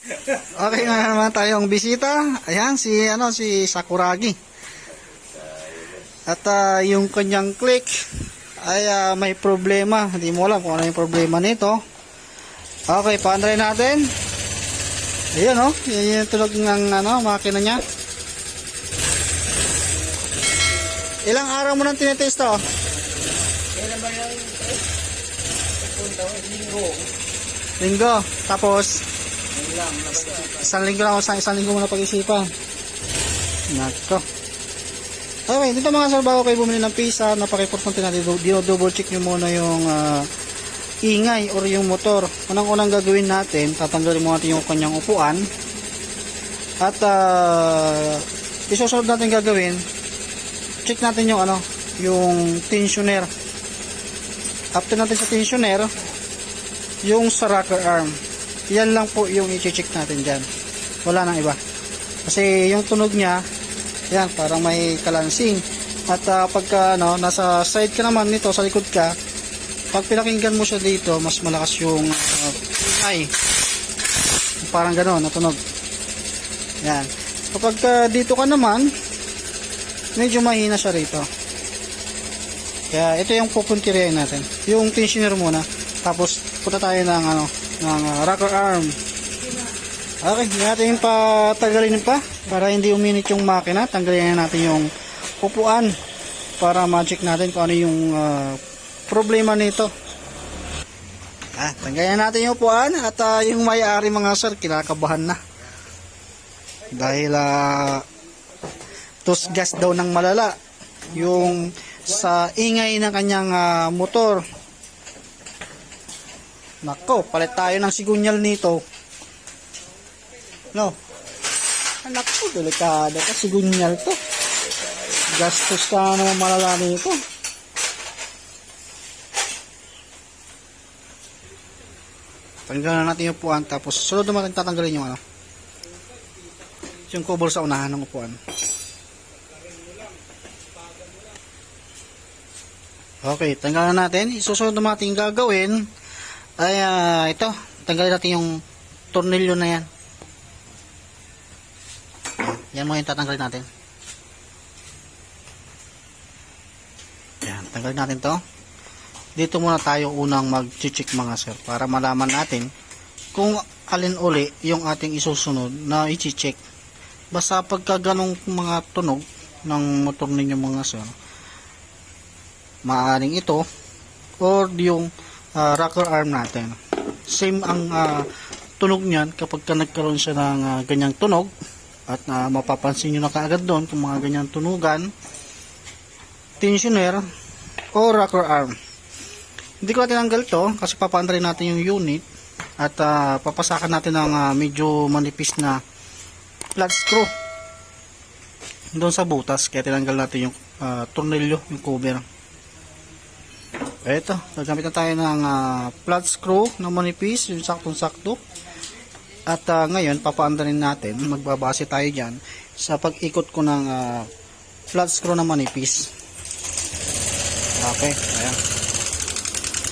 Okay na naman tayong bisita. Ayan, si, ano, si Sakuragi. At ah, yung kanyang click ay ah, may problema. Hindi mo alam kung ano yung problema nito. Okay, paandray natin. Ayan, oh. Yan yung tulog ng ano, makina niya. Ilang araw mo nang tinetest to? Kailan ba yung ko? Linggo. Linggo. Tapos, lang. Isang linggo lang, isang, isang linggo mo na pag-isipan. Nako. Okay, dito mga sir, bago kayo bumili ng pisa, napaka-importante natin, dino-double check nyo muna yung ah, ingay or yung motor. Unang-unang gagawin natin, tatanggalin mo natin yung kanyang upuan. At uh, isusunod natin gagawin, check natin yung ano, yung tensioner. After natin sa tensioner, yung sa rocker arm. Yan lang po yung i-check natin dyan. Wala nang iba. Kasi yung tunog niya, yan, parang may kalansing. At ah, pagka ano, nasa side ka naman nito, sa likod ka, pag pinakinggan mo siya dito, mas malakas yung uh, ingay. Parang gano'n, natunog. Yan. Kapag ah, dito ka naman, medyo mahina siya rito. Kaya ito yung pupuntiriyan natin. Yung tensioner muna. Tapos punta tayo ng ano, ng ah, rocker arm. Okay, natin patagalin pa para hindi uminit yung makina. Tanggalin na natin yung upuan para ma-check natin kung ano yung ah, problema nito. Ah, tanggalin na natin yung upuan at ah, yung may-ari mga sir kinakabahan na. Dahil uh, gas daw ng malala yung sa ingay ng kanyang ah, motor. Nako, palit tayo ng sigunyal nito. No. Anak ko, delikado ka. Sigunyal to. Gastos ka naman malala nito. Tanggalan natin yung upuan. Tapos, sunod naman natin tatanggalin yung ano. Yung cover sa unahan ng upuan. Okay, tanggalan natin. Isusunod naman natin gagawin ay ah, ito. Tanggalin natin yung tornilyo na yan. Yan mo yung tatanggalin natin. Yan, tanggalin natin to. Dito muna tayo unang mag-check mga sir para malaman natin kung alin uli yung ating isusunod na i-check. Basta pagka ganong mga tunog ng motor ninyo mga sir, maaring ito or yung ah, rocker arm natin. Same ang ah, tunog niyan kapag ka nagkaroon siya ng ah, ganyang tunog at na mapapansin nyo na kaagad doon kung mga ganyang tunugan tensioner o rocker arm hindi ko tinanggal to kasi papaandray natin yung unit at ah, papasakan natin ng ah, medyo manipis na flat screw doon sa butas kaya tinanggal natin yung ah, tornilyo yung cover eto gagamit na tayo ng ah, flat screw na manipis yung saktong sakto at ah, ngayon, papaandarin natin, magbabase tayo dyan sa pag-ikot ko ng ah, flat screw na manipis. Okay, ayan.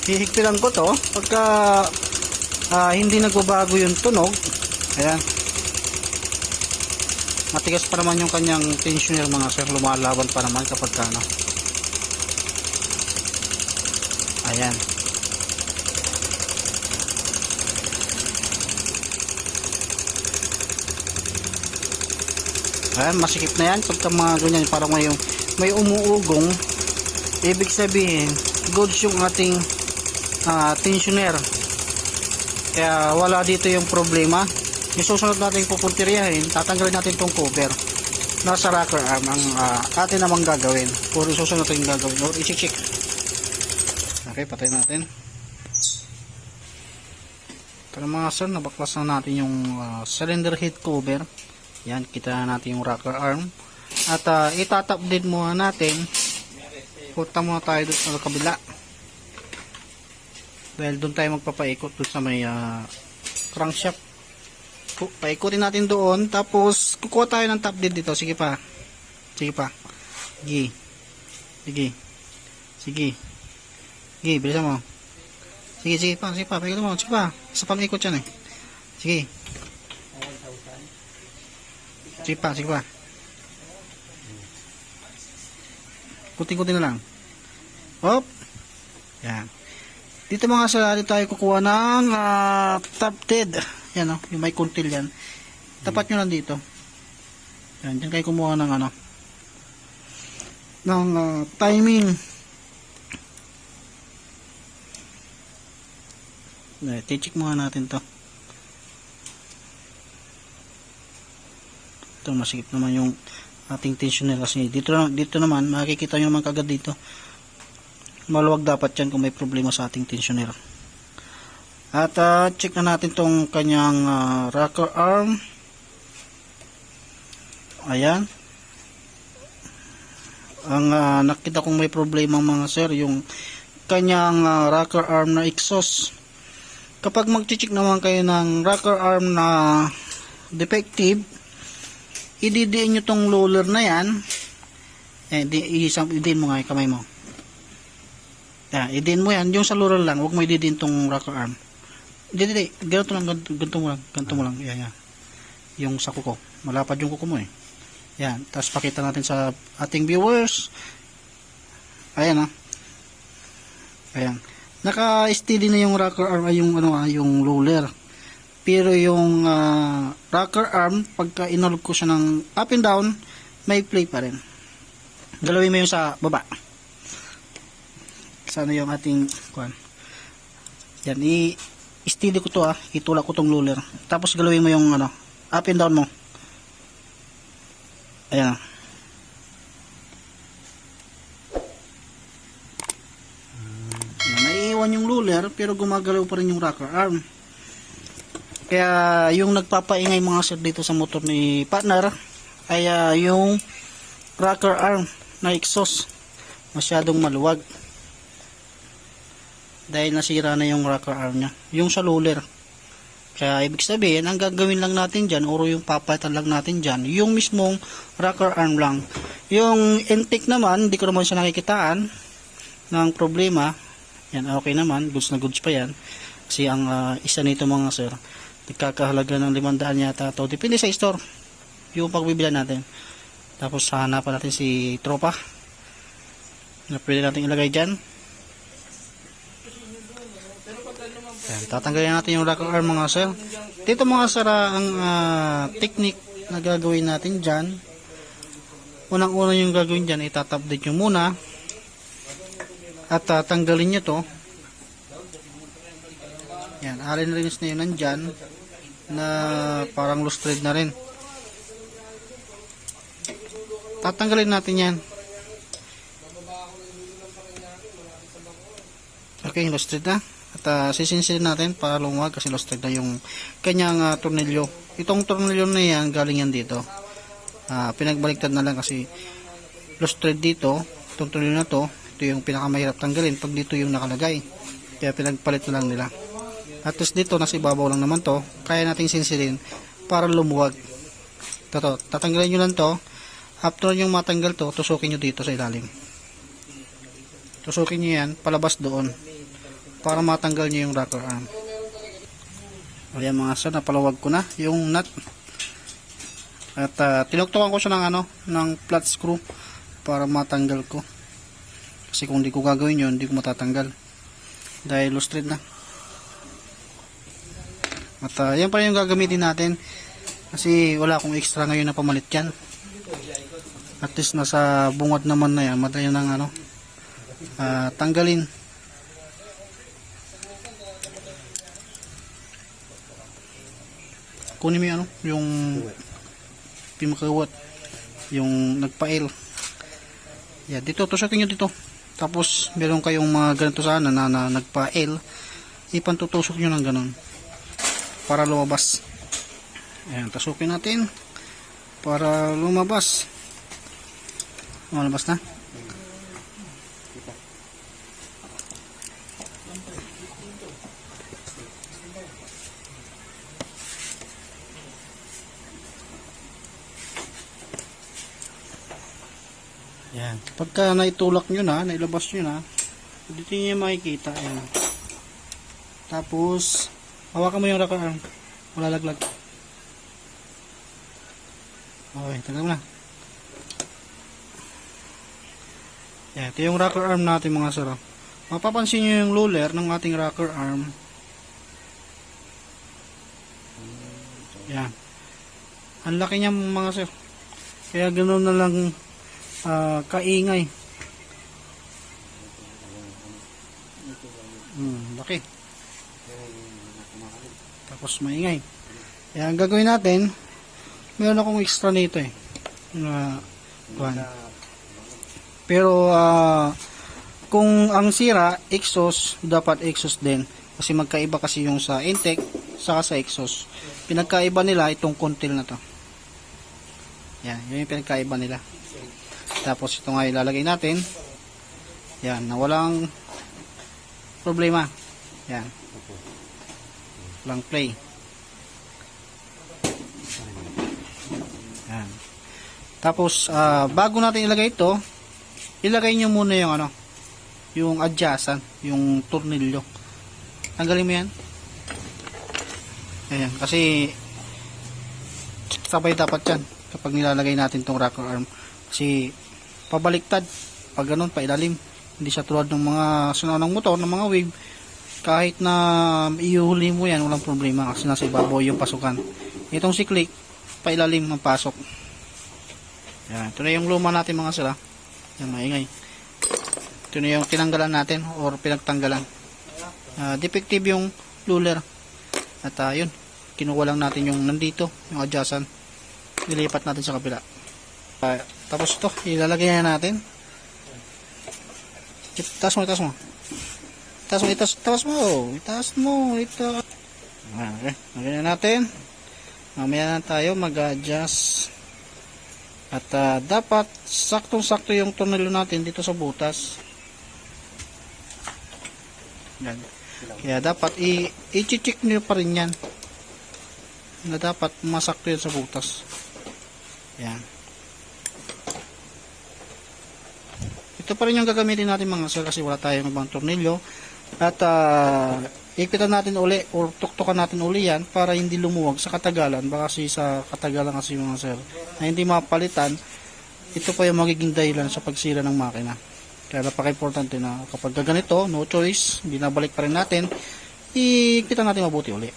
Hihigpilan ko to pagka ah, hindi nagbabago yung tunog. Ayan. Matigas pa naman yung kanyang tensioner mga sir. Lumalaban pa naman kapag ka, ano. Ayan. Ayan, masikip na yan. Pagka mga ganyan, parang may, may umuugong, ibig sabihin, goods yung ating ah, tensioner. Kaya wala dito yung problema. Yung susunod natin pupuntiryahin, tatanggalin natin tong cover. Nasa rocker arm ang ah, atin namang gagawin. Puro susunod yung gagawin. Or i-check. Okay, patay natin. Para mga sir, nabaklas na natin yung ah, cylinder head cover. Yan, kita na natin yung rocker arm. At uh, itatap din muna natin. Punta muna tayo doon sa kabila. Dahil doon tayo magpapaikot doon sa may uh, crankshaft. Paikutin natin doon. Tapos, kukuha tayo ng top din dito. Sige pa. Sige pa. Sige. Sige. Sige. Sige, bilisan mo. Sige, sige pa. Sige pa. Paikot mo. Sige pa. Sa pang-ikot yan eh. Sige. Sige pa, sige pa. Kunti-kunti na lang. Hop. Yan. Dito mga salari tayo kukuha ng uh, top dead. Yan o, yung may kuntil yan. Tapat nyo lang dito. Yan, dyan kayo kumuha ng ano. Ng ah, timing. Tichik muna natin to. Ito, masikip naman yung ating tensioner kasi dito, dito naman, makikita nyo naman kagad dito. Maluwag dapat yan kung may problema sa ating tensioner. At ah, check na natin tong kanyang ah, rocker arm. Ayan. Ang ah, nakita kong may problema mga sir, yung kanyang ah, rocker arm na exhaust. Kapag mag-check naman kayo ng rocker arm na defective, ididiin nyo tong roller na yan. Eh, di, isang, idiin mo nga yung kamay mo. Yeah, idiin mo yan. Yung sa roller lang, huwag mo idiin tong rocker arm. Hindi, hindi. Ganito lang, ganito, ganito mo lang. Ganito mo lang. Yan, yan. Yung sa kuko. Malapad yung kuko mo eh. Yan. Tapos pakita natin sa ating viewers. Ayan ah. Ayan. Naka-steady na yung rocker arm ay yung ano yung roller. Pero yung ah, rocker arm pagka inolog ko siya ng up and down, may play pa rin. Galawin mo yung sa baba. Sana yung ating kuan. Yan i steady ko to ah, itulak ko tong roller. Tapos galawin mo yung ano, up and down mo. Ayan. Yan, naiiwan yung roller pero gumagalaw pa rin yung rocker arm. Kaya yung nagpapaingay mga sir dito sa motor ni partner ay ah, yung rocker arm na exhaust masyadong maluwag. Dahil nasira na yung rocker arm niya. Yung sa roller. Kaya ibig sabihin, ang gagawin lang natin dyan, or yung papalitan lang natin dyan, yung mismong rocker arm lang. Yung intake naman, hindi ko naman siya nakikitaan ng problema. Yan, okay naman. Goods na goods pa yan. Kasi ang ah, isa nito mga sir, nagkakahalaga ng 500 yata to. Depende sa store. Yung pagbibila natin. Tapos hanapan natin si tropa. Na pwede natin ilagay dyan. Yan, tatanggalin natin yung rocker arm mga sir. Dito mga sir, ah, ang ah, technique na gagawin natin dyan. Unang-una yung gagawin dyan, itatapdate nyo muna. At ah, tanggalin nyo to. Yan, allen rings na yun nandyan na parang loose thread na rin. Tatanggalin natin yan. Okay, loose thread na. At uh, sisinsilin natin para lumuwag kasi lost thread na yung kanyang uh, tornilyo. Itong tornilyo na yan, galing yan dito. Ah, pinagbaliktad na lang kasi lost thread dito, itong tornilyo na to, ito yung pinakamahirap tanggalin pag dito yung nakalagay. Kaya pinagpalit na lang nila. At least dito, nasa ibabaw lang naman to, kaya nating sinsilin para lumuwag. Ito to, tatanggalin nyo lang to. After yung matanggal to, tusukin nyo dito sa ilalim. Tusukin nyo yan, palabas doon para matanggal niyo yung rocker arm. Ayan mga sir, napalawag ko na yung nut. At uh, tinuktukan ko siya ng ano, ng flat screw para matanggal ko. Kasi kung di ko gagawin yun, hindi ko matatanggal. Dahil thread na. At uh, yan pa yung gagamitin natin. Kasi wala akong extra ngayon na pamalit yan. At least nasa bungad naman na yan, madali ng ano, uh, tanggalin. kunin mo yung ano, yung pimakawat, yung nagpail. Yeah, dito, tusukin nyo dito. Tapos, meron kayong mga ganito sana na, na nagpail, ipantutusok nyo ng ganun. Para lumabas. Ayan, tasukin natin. Para lumabas. Lumalabas na. Yan. Pagka naitulak nyo na, nailabas nyo na, dito nyo yung makikita. Ayan. Tapos, hawakan mo yung rocker arm. Wala laglag. Okay, tagal na. Yan, ito yung rocker arm natin mga sir. oh. Mapapansin nyo yung roller ng ating rocker arm. Yan. Ang laki niya mga sir. Kaya ganoon na lang ah, kaingay. Hmm, laki. Tapos maingay. Kaya ang gagawin natin, meron akong extra nito eh. Na, kuwan. Pero ah, kung ang sira, exhaust, dapat exhaust din. Kasi magkaiba kasi yung sa intake, saka sa exhaust. Pinagkaiba nila itong contil na to. Yan, yun yung pinagkaiba nila. Tapos ito nga ilalagay natin. Yan, na walang problema. Yan. Walang play. Yan. Tapos, ah, bago natin ilagay ito, ilagay nyo muna yung ano, yung adjacent, yung tornilyo. Tanggalin mo yan. Ayan, kasi sabay dapat yan kapag nilalagay natin tong rocker arm. Kasi pabaliktad, pag ganun, pailalim. Hindi siya tulad ng mga sunod ng motor, ng mga wave. Kahit na iuhuli mo yan, walang problema kasi nasa ibabaw yung pasukan. Itong si click, pailalim ang pasok. Yan, ito na yung luma natin mga sila. Yan, maingay. Ito na yung tinanggalan natin or pinagtanggalan. Ah, defective yung luller. At ah, yun, kinuha lang natin yung nandito, yung adjacent. Nilipat natin sa kabila. Ah, tapos ito, ilalagay na natin. Itaas mo, itaas mo. Itaas mo, itaas, itaas mo. Itaas mo, itaas. Okay, na natin. Mamaya na tayo mag-adjust. At ah, dapat saktong-sakto yung tornilyo natin dito sa butas. Yan. Kaya dapat i-check nyo pa rin yan. Na dapat masakto yan sa butas. Yan. Pa rin yung gagamitin natin mga sir kasi wala tayong ibang tornilyo. At uh, ipitan natin uli or tuktukan natin uli yan para hindi lumuwag sa katagalan. Baka kasi sa katagalan kasi mga sir na hindi mapalitan, ito pa yung magiging dahilan sa pagsira ng makina. Kaya napaka-importante na kapag ganito, no choice, binabalik pa rin natin, ipitan natin mabuti uli.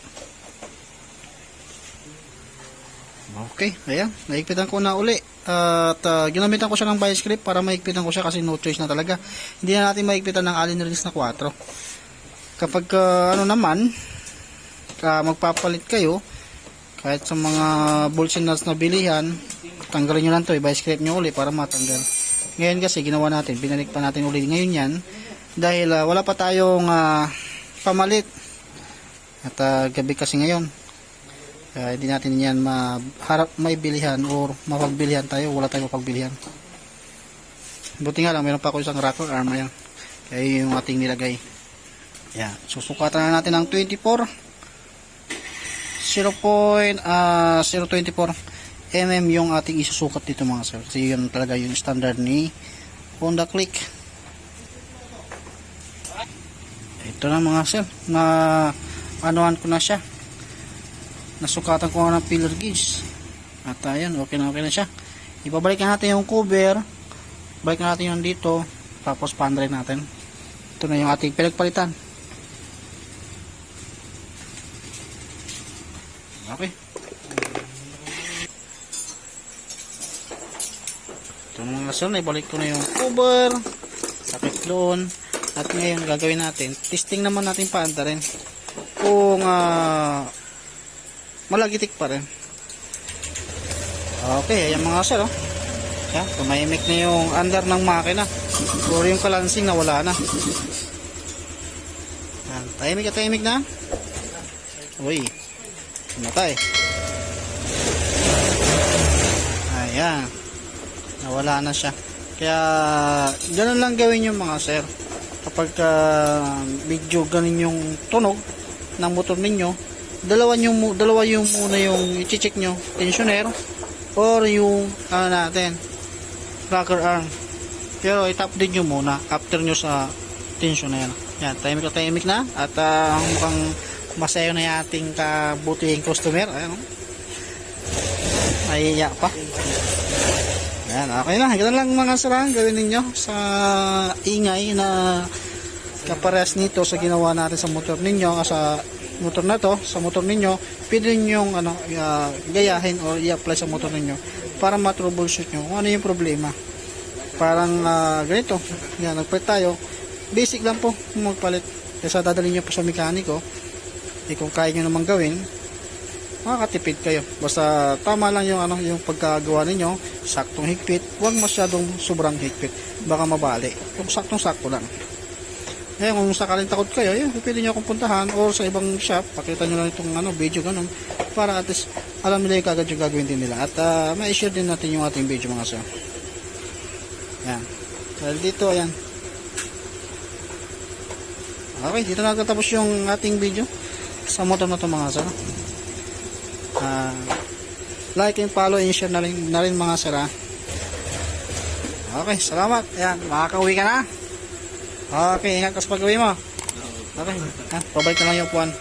Okay, ayan, naigpitan ko na uli. At uh, ginamitan ko siya ng bias script para maigpitan ko siya kasi no choice na talaga. Hindi na natin maigpitan ng allen release na 4. Kapag uh, ano naman, uh, magpapalit kayo, kahit sa mga bolts nuts na bilihan, tanggalin nyo lang to, i-bias script nyo uli para matanggal. Ngayon kasi ginawa natin, binalik pa natin uli ngayon yan dahil uh, wala pa tayong uh, pamalit. At uh, gabi kasi ngayon, kaya hindi natin yan maharap may bilihan or mapagbilihan tayo, wala tayong mapagbilihan. Buti nga lang, meron pa ako isang rocker arm yan. Kaya yun yung ating nilagay. Yan, susukatan na natin ng 24 0.024 mm yung ating isusukat dito mga sir. Kasi yun talaga yung standard ni Honda Click. Ito na mga sir, na anuhan ko na siya nasukatan ko nga ng pillar gauge. At ayan okay na okay na siya. Ibabalik natin yung cover. Balik natin yung dito. Tapos pandry natin. Ito na yung ating pinagpalitan. Okay. Ito na mga sir. Ibalik ko na yung cover. Sakit doon. At ngayon gagawin natin testing naman natin paanda rin kung ah malagitik pa rin. Okay, ayan mga sir, oh. Yan, tumahimik na yung under ng makina. Or yung kalansing na wala na. Yan, tahimik at tahimik na. Uy, namatay. Ayan, nawala na siya. Kaya, ganun lang gawin yung mga sir. Kapag uh, medyo ganun yung tunog ng motor ninyo, dalawa yung dalawa yung muna yung i-check nyo. Tensioner or yung ano natin rocker arm. Pero i-tap din nyo muna after nyo sa tensioner. Yan tahimik na tahimik na. At uh, mukhang masayo na yung ating kabutihing customer. Ayan Nahihiya pa. Ayan, okay na. Ganun lang mga sarang gawin ninyo sa ingay na kaparehas nito sa ginawa natin sa motor ninyo ah, sa motor na to, sa motor ninyo, pwede ninyong ano, ah, gayahin o i-apply sa motor ninyo para ma-troubleshoot nyo kung ano yung problema. Parang ah, ganito, yan, nagpalit tayo. Basic lang po kung magpalit. Kaya dadalhin nyo po sa mekaniko, eh, kung kaya nyo naman gawin, makakatipid kayo. Basta tama lang yung ano, yung pagkagawa ninyo, saktong higpit, huwag masyadong sobrang higpit, baka mabali. Yung saktong-sakto lang. Eh, kung sakaling takot kayo, yun, pwede nyo akong puntahan or sa ibang shop, pakita nyo lang itong ano, video ganun, para at least alam nila yung kagad yung gagawin din nila. At uh, ma-share din natin yung ating video mga sir. Yan. Dahil dito, ayan. Okay, dito na nagtatapos yung ating video sa motor na to mga sir. Ah, like and follow and share na rin, na rin mga sir. ah. Okay, salamat. Ayan, makakauwi ka na. Okay, ingat ka sa pag-uwi mo. Okay, ha, pabalik na lang yung upuan.